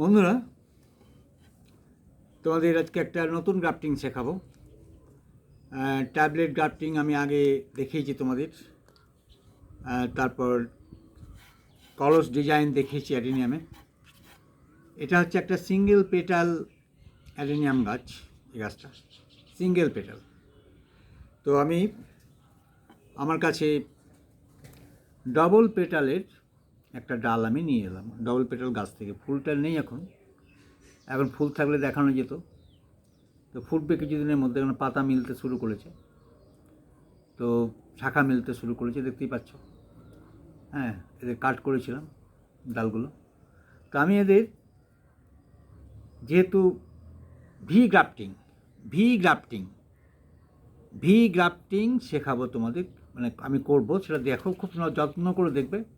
বন্ধুরা, তোমাদের আজকে একটা নতুন গ্রাফটিং শেখাবো। ট্যাবলেট গ্রাফটিং আমি আগে দেখিয়েছি তোমাদের। তারপর কলস ডিজাইন দেখিয়েছি অ্যাডিনিয়ামে। এটা হচ্ছে একটা সিঙ্গেল পেটাল অ্যাডিনিয়াম গাছ, এই গাছটা। সিঙ্গেল পেটাল তো আমি, আমার কাছে ডবল পেটালের একটা ডাল আমি নিয়ে এলাম। ডবল পেটাল গাছ থেকে। ফুলটা নেই এখন। এখন ফুল থাকলে দেখানো যেত। তো ফুটবে কিছুদিনের মধ্যে এখন পাতা মিলতে শুরু করেছে। তো শাখা মিলতে শুরু করেছে, দেখতেই পাচ্ছ। হ্যাঁ এদের কাট করেছিলাম ডালগুলো। তো আমি এদের যেহেতু V grafting V grafting V grafting শেখাবো তোমাদের। মানে আমি করব, সেটা দেখো, খুব যত্ন করে দেখবে।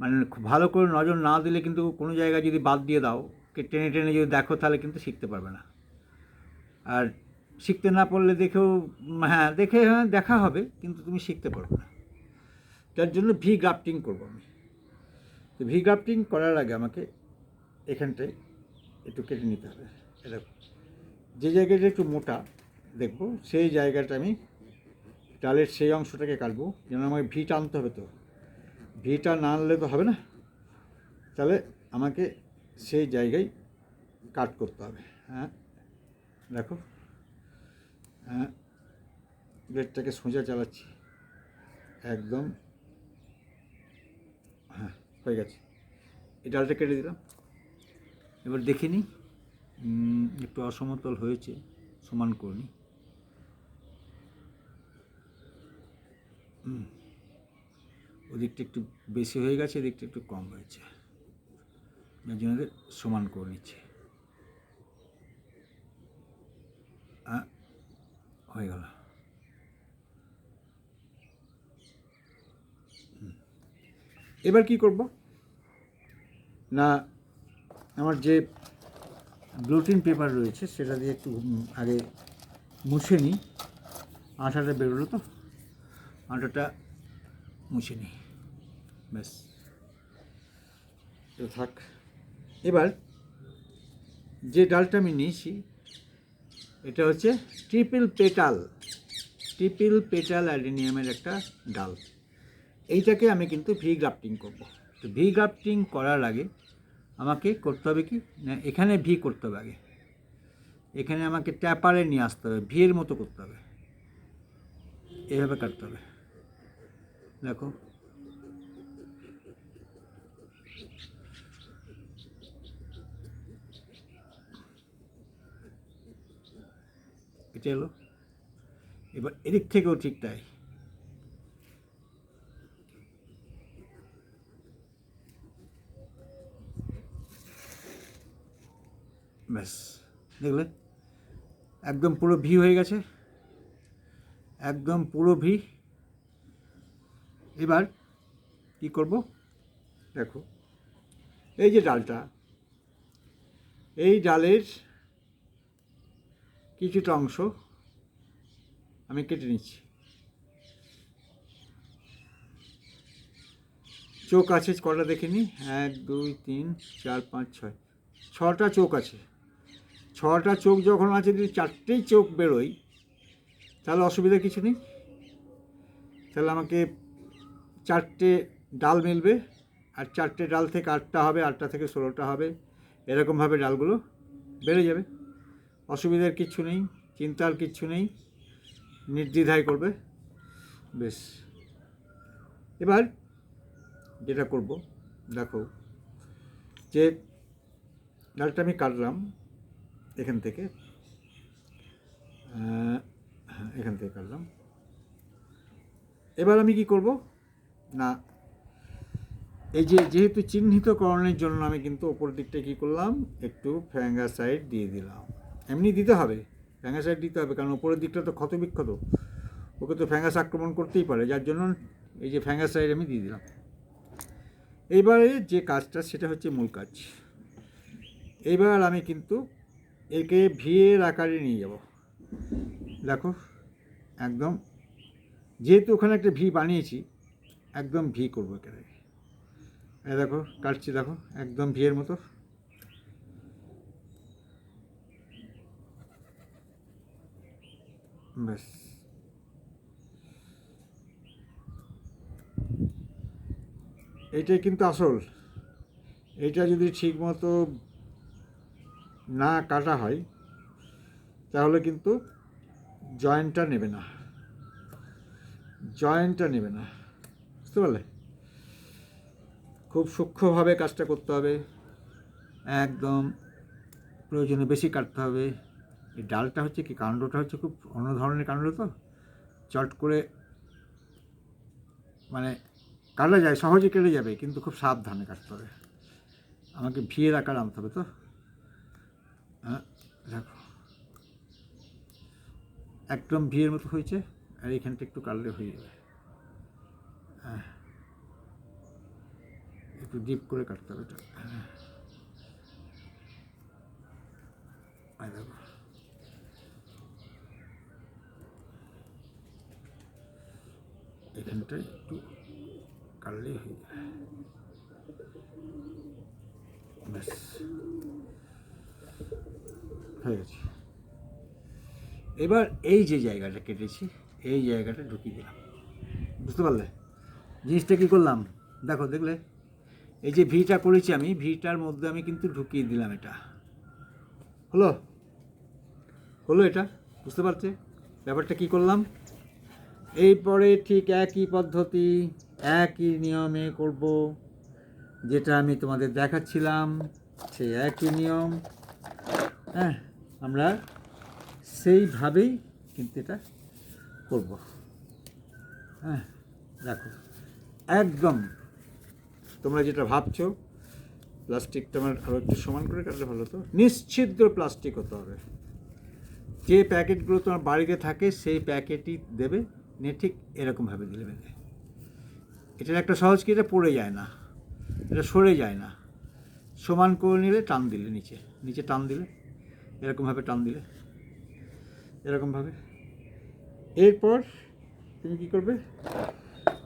মানে ভালো করে নজর না দিলে কিন্তু কোনো জায়গায় যদি বাদ দিয়ে দাও, কে টেনে টেনে যদি দেখো তাহলে কিন্তু শিখতে পারবে না। আর শিখতে না পারলে দেখেও হ্যাঁ দেখে হ্যাঁ দেখা হবে, কিন্তু তুমি শিখতে পারবে না। তার জন্য ভি গ্রাফটিং করব আমি। তো ভি গ্রাফটিং করার আগে আমাকে এখানটায় একটু কেটে নিতে হবে। এটা যে জায়গাটা একটু মোটা, দেখব, সেই জায়গাটা আমি ডালের সেই অংশটাকে কাটবো, যেন আমাকে ভি টানতে হবে তো। ভিটা না আনলে তো হবে না। তাহলে আমাকে সেই জায়গায় কাট করতে হবে। হ্যাঁ দেখো। হ্যাঁ ব্লেডটাকে সোজা চালাচ্ছি। একদম। হ্যাঁ হয়ে গেছে। এই ডালটা কেটে দিলাম। এবার দেখে নিই। একটু অসমতল হয়েছে, সমান করে নিই হুম। ওদিকটা একটু বেশি হয়ে গেছে, এদিকটা একটু কম হয়েছে। জন্য সমান করে নিচ্ছে। হয়ে গেল। এবার কি করব? না, আমার যে ব্লুটিন পেপার রয়েছে, সেটা দিয়ে একটু আগে মুছে নিই। আঠাটা বেরোলো তো। আটাটা মুছে নিই। ব্যাস। এটা থাক। এবার যে ডালটা আমি নিয়েছি এটা হচ্ছে ট্রিপল পেটাল। ট্রিপল পেটাল অ্যাডিনিয়ামের একটা ডাল। এইটাকে আমি কিন্তু ভি গ্রাফটিং করব। তো ভি গ্রাফটিং করার আগে আমাকে করতে হবে কি না এখানে ভি করতে হবে আগে। এখানে আমাকে ট্যাপারে নিয়ে আসতে হবে ভিয়ের মতো করতে হবে। এভাবে কাটতে হবে। দেখো। এটা এলো এবার এদিক থেকেও ঠিক তাই। ব্যাস, দেখলে? একদম পুরো ভি হয়ে গেছে। একদম পুরো ভি। এবার কি করব? দেখো, এই যে ডালটা, এই ডালের কিছুটা অংশ আমি কেটে নিচ্ছি। চোখ আছে, কটা দেখে নিই এক, দুই, তিন, চার, পাঁচ, ছয়। ছটা চোখ আছে। ছটা চোখ যখন আছে, যদি চারটেই চোখ বেরোয়, তাহলে অসুবিধা কিছু নেই। তাহলে আমাকে চারটে ডাল মিলবে আর চারটে ডাল থেকে আটটা হবে আটটা থেকে ষোলোটা হবে। এরকমভাবে ডালগুলো বেড়ে যাবে। অসুবিধার কিচ্ছু নেই চিন্তার কিচ্ছু নেই নির্দ্বিধায় করবে। বেশ। এবার যেটা করব দেখো যে ডালটা আমি কাটলাম এখান থেকে হ্যাঁ, এখান থেকে কাটলাম। এবার আমি কি করব? না। এই যে যেহেতু চিহ্নিতকরণের জন্য আমি কিন্তু ওপর দিকটা কী করলাম? একটু ফ্যাঙ্গাসাইড দিয়ে দিলাম। এমনি দিতে হবে। ফ্যাঙ্গা সাইড দিতে হবে, কারণ ওপরের দিকটা তো ক্ষত বিক্ষত ওকে তো ফ্যাঙ্গাস আক্রমণ করতেই পারে, যার জন্য এই যে ফ্যাঙ্গা সাইড আমি দিয়ে দিলাম। এইবারে যে কাজটা, সেটা হচ্ছে মূল কাজ। এইবার আমি কিন্তু একে ভিয়ের আকারে নিয়ে যাব। দেখো, একদম। যেহেতু ওখানে একটা ভি বানিয়েছি একদম ভি করব এখানে এই দেখো, কাটছি দেখো, একদম ভিয়ের মতো। ব্যাস। এইটাই কিন্তু আসল। এটা যদি ঠিক মতো না কাটা হয়, তাহলে কিন্তু জয়েন্টটা নেবে না। জয়েন্টটা নেবে না। বুঝতে পারলে? খুব সূক্ষ্মভাবে কাজটা করতে হবে। একদম প্রয়োজনে বেশি কাটতে হবে। এই ডালটা হচ্ছে কি, কাণ্ডটা হচ্ছে খুব অন্য ধরনের কাণ্ড তো? চট করে মানে কাটা যায়, সহজে কেটে যাবে, কিন্তু খুব সাবধানে কাটতে হবে। আমাকে ভিয়ের আকার আনতে হবে তো? হ্যাঁ দেখো। একদম ভিয়ের মতো হয়েছে, আর এখানটা একটু কাটলে হয়ে যাবে। একটু ডিপ করে কাটতে হবে এটা। হ্যাঁ এখানটা একটু কাটলেই হয়ে যাবে ব্যাস। হয়ে গেছে। এবার এই যে জায়গাটা কেটেছি, এই জায়গাটা ঢুকিয়ে দিলাম। বুঝতে পারলে? জিনিসটা কী করলাম? দেখো, দেখলে? এই যে ভিটা করেছি আমি, ভিটার মধ্যে আমি কিন্তু ঢুকিয়ে দিলাম এটা। হলো? হলো এটা? বুঝতে পারছে? ব্যাপারটা কি করলাম? এরপরে ঠিক একই পদ্ধতি, একই নিয়মে করব, যেটা আমি তোমাদের দেখাচ্ছিলাম সেই একই নিয়ম। হ্যাঁ আমরা সেইভাবেই কিন্তু এটা করব। হ্যাঁ দেখো। একদম। তোমরা যেটা ভাবছ, প্লাস্টিকটা আমার আরও একটু সমান করে কাটলে ভালো হতো। নিশ্চিদ্র প্লাস্টিক হতে হবে। যে প্যাকেটগুলো তোমার বাড়িতে থাকে, সেই প্যাকেটই দেবে, নিয়ে ঠিক এরকমভাবে দিলে বেঁধে এটার একটা সহজ কি? এটা পড়ে যায় না। এটা সরে যায় না। সমান করে নিলে টান দিলে নিচে। নিচে টান দিলে, এরকমভাবে টান দিলে। এরকমভাবে। এরপর তুমি কী করবে?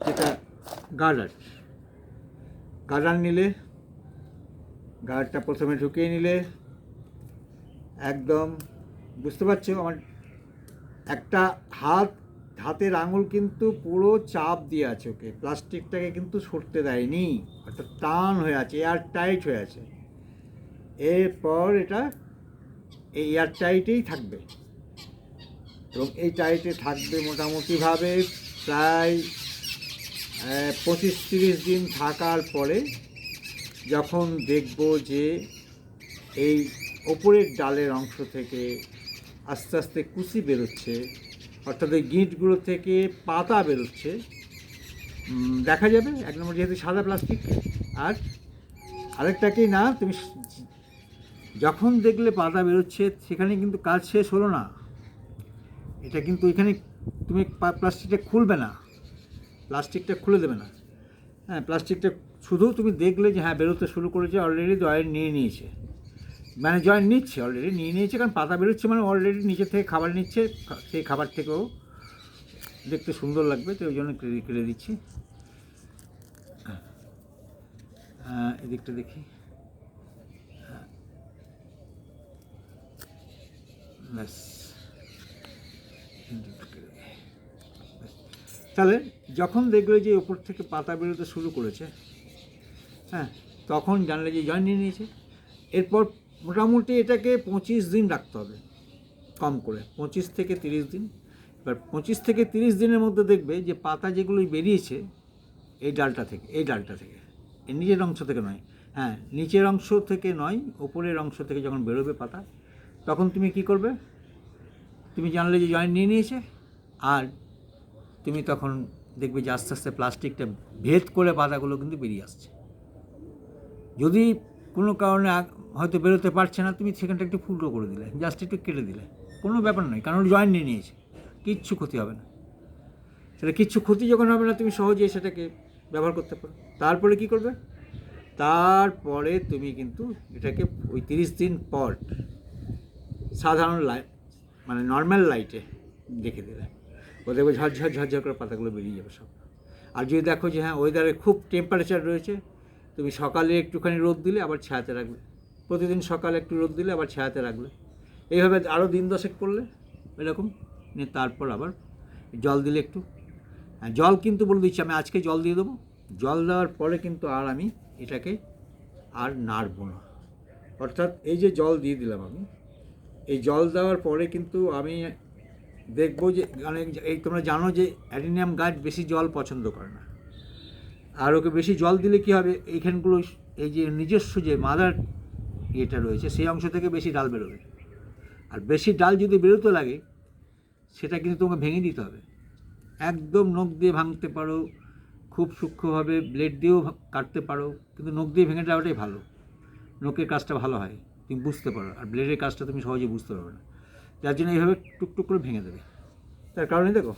যেটা গার্ডার গার্ডার নিলে গার্ডটা প্রথমে ঢুকিয়ে নিলে, একদম, বুঝতে পারছ? আমার একটা হাত, হাতের আঙুল কিন্তু পুরো চাপ দিয়ে আছে ওকে। প্লাস্টিকটাকে কিন্তু সরতে দেয়নি, অর্থাৎ টান হয়ে আছে, এয়ার টাইট হয়ে আছে। এরপর এটা, এই এয়ার টাইটেই থাকবে। এবং এই টাইটে থাকবে মোটামুটিভাবে প্রায় পঁচিশ তিরিশ দিন থাকার পরে যখন দেখব যে এই ওপরের ডালের অংশ থেকে আস্তে আস্তে কুচি বেরোচ্ছে, অর্থাৎ ওই গিঁটগুলো থেকে পাতা বেরোচ্ছে দেখা যাবে, এক নম্বর যেহেতু সাদা প্লাস্টিক, আর আরেকটাকেই না, তুমি যখন দেখলে পাতা বেরোচ্ছে, সেখানে কিন্তু কাজ শেষ হলো না। এটা কিন্তু এখানে তুমি প্লাস্টিকটা খুলবে না। প্লাস্টিকটা খুলে দেবে না। হ্যাঁ প্লাস্টিকটা শুধু তুমি দেখলে যে হ্যাঁ বেরোতে শুরু করেছে অলরেডি জয়েন্ট নিয়ে নিয়েছে। মানে জয়েন্ট নিচ্ছে অলরেডি নিয়ে নিয়েছে কারণ পাতা বেরোচ্ছে মানে অলরেডি নিচে থেকে খাবার নিচ্ছে সেই খাবার থেকেও দেখতে সুন্দর লাগবে তো ওই জন্য কেটে দিচ্ছি। হ্যাঁ, এদিকটা দেখি। হ্যাঁ। ব্যাস। তাহলে যখন দেখলে যে ওপর থেকে পাতা বেরোতে শুরু করেছে হ্যাঁ তখন জানলে যে জয়েন নিয়ে নিয়েছে। এরপর মোটামুটি এটাকে পঁচিশ দিন রাখতে হবে, কম করে। পঁচিশ থেকে তিরিশ দিন। এবার পঁচিশ থেকে তিরিশ দিনের মধ্যে দেখবে যে পাতা যেগুলো বেরিয়েছে, এই ডালটা থেকে, এই ডালটা থেকে এই নিচের অংশ থেকে নয় হ্যাঁ নিচের অংশ থেকে নয়, ওপরের অংশ থেকে যখন বেরোবে পাতা, তখন তুমি কি করবে? তুমি জানলে যে জয়েন্ট নিয়ে নিয়েছে, আর তুমি তখন দেখবে যে আস্তে আস্তে প্লাস্টিকটা ভেদ করে পাতাগুলো কিন্তু বেরিয়ে আসছে। যদি কোনো কারণে হয়তো বেরোতে পারছে না, তুমি সেখানটা একটু ফুটো করে দিলে জাস্ট একটু কেটে দিলে। কোনো ব্যাপার নয়, কারণ জয়েন্ট নিয়ে নিয়েছে, কিচ্ছু ক্ষতি হবে না। সেটা কিচ্ছু ক্ষতি যখন হবে না, তুমি সহজেই সেটাকে ব্যবহার করতে পারো। তারপরে কি করবে? তারপরে তুমি কিন্তু এটাকে ওই তিরিশ দিন পর সাধারণ লাইট মানে নর্মাল লাইটে রেখে দেবে ও দেখবে ঝরঝর ঝরঝর করে পাতাগুলো বেরিয়ে যাবে সব। আর যদি দেখো যে হ্যাঁ ওয়েদারে খুব টেম্পারেচার রয়েছে তুমি সকালে একটুখানি রোদ দিলে আবার ছায়াতে রাখবে। প্রতিদিন সকালে একটু রোদ দিলে আবার ছায়াতে রাখলে এইভাবে আরও দিন দশেক করলে এরকম নিয়ে তারপর আবার জল দিলে একটু। হ্যাঁ, জল কিন্তু বলে দিচ্ছি আমি আজকে জল দিয়ে দেবো। জল দেওয়ার পরে কিন্তু আর আমি এটাকে আর নাড়বো না। অর্থাৎ এই যে জল দিয়ে দিলাম আমি এই জল দেওয়ার পরে কিন্তু আমি দেখব যে মানে এই তোমরা জানো যে অ্যাডিনিয়াম গাছ বেশি জল পছন্দ করে না। আর ওকে বেশি জল দিলে কী হবে? এইখানগুলো এই যে নিজস্ব যে মাদার ইয়েটা রয়েছে, সেই অংশ থেকে বেশি ডাল বেরোবে। আর বেশি ডাল যদি বেরোতে লাগে, সেটা কিন্তু তোমাকে ভেঙে দিতে হবে। একদম নখ দিয়ে ভাঙতে পারো, খুব সূক্ষ্মভাবে ব্লেড দিয়েও কাটতে পারো, কিন্তু নখ দিয়ে ভেঙে দেওয়াটাই ভালো। নখের কাজটা ভালো হয়, তুমি বুঝতে পারো। আর ব্লেডের কাজটা তুমি সহজে বুঝতে পারবে না। যার জন্য এইভাবে টুকটুক করে ভেঙে দেবে। তার কারণে দেখো।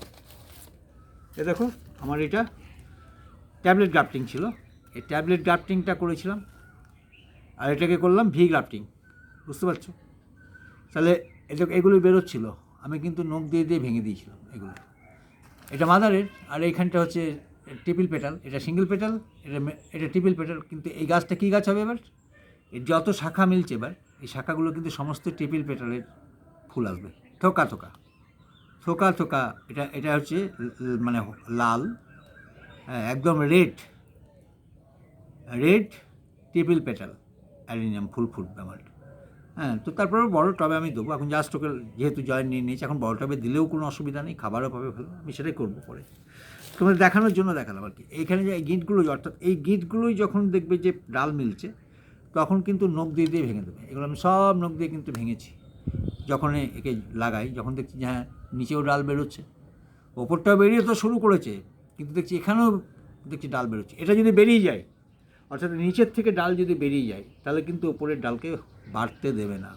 এ দেখো, আমার এটা ট্যাবলেট গ্রাফটিং ছিল। এই ট্যাবলেট গ্রাফটিংটা করেছিলাম। আর এটাকে করলাম ভি গ্রাফটিং। বুঝতে পারছ? তাহলে এটা এগুলো বেরোচ্ছিল। আমি কিন্তু নখ দিয়ে দিয়ে ভেঙে দিয়েছিলাম এগুলো। এটা মাদারের, আর এইখানটা হচ্ছে টিপিল পেটাল। এটা সিঙ্গেল পেটাল, এটা এটা টিপিল পেটাল। কিন্তু এই গাছটা কী গাছ হবে এবার? এর যত শাখা মিলছে এবার, এই শাখাগুলো কিন্তু সমস্ত টিপিল পেটালের ফুল আসবে। থোকা থোকা। থোকা থোকা এটা এটা হচ্ছে মানে লাল হ্যাঁ, একদম red. Red table petal adenium ফুল ফুটবে আমার। হ্যাঁ তো তারপরে বড় টবে আমি দেবো। এখন জাস্ট ওকে যেহেতু জয়েন নিয়ে নিয়েছি এখন বড় টবে দিলেও কোনো অসুবিধা নেই খাবারও পাবে ভালো। আমি সেটাই করব পরে। তোমাদের দেখানোর জন্য দেখালাম আর কি। এইখানে যে এই গিটগুলো অর্থাৎ এই গিটগুলোই যখন দেখবে যে ডাল মিলছে তখন কিন্তু নখ দিয়ে দিয়ে ভেঙে দেবে। এগুলো আমি সব নখ দিয়ে কিন্তু ভেঙেছি। যখন একে লাগাই, যখন দেখছি যে হ্যাঁ নিচেও ডাল বেরোচ্ছে। ওপরটাও বেরিয়ে তো শুরু করেছে, কিন্তু দেখছি এখানেও দেখছি ডাল বেরোচ্ছে। এটা যদি বেরিয়ে যায়, অর্থাৎ নিচের থেকে ডাল যদি বেরিয়ে যায়, তাহলে কিন্তু ওপরের ডালকে বাড়তে দেবে না।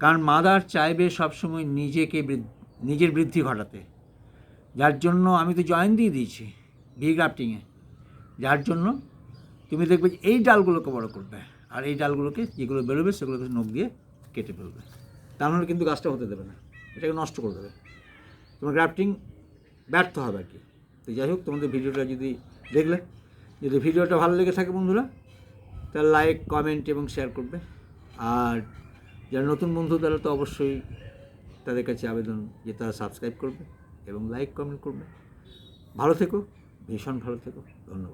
কারণ মাদার চাইবে সবসময় নিজেকে নিজের বৃদ্ধি ঘটাতে। যার জন্য আমি তো জয়েন দিয়ে দিয়েছি ভি গ্রাফটিংয়ে। যার জন্য তুমি দেখবে এই ডালগুলোকে বড় করবে, আর এই ডালগুলোকে যেগুলো বেরোবে, সেগুলোকে নখ দিয়ে কেটে ফেলবে। তা নাহলে কিন্তু গাছটা হতে দেবে না। এটাকে নষ্ট করে দেবে। তোমার গ্রাফটিং ব্যর্থ হবে আর কি। তো যাই হোক, তোমাদের ভিডিওটা যদি দেখলে, যদি ভিডিওটা ভালো লেগে থাকে বন্ধুরা, তাহলে লাইক কমেন্ট এবং শেয়ার করবে। আর যারা নতুন বন্ধু, তারা তো অবশ্যই তাদের কাছে আবেদন যে তারা সাবস্ক্রাইব করবে এবং লাইক কমেন্ট করবে। ভালো থেকো, ভীষণ ভালো থেকো। ধন্যবাদ।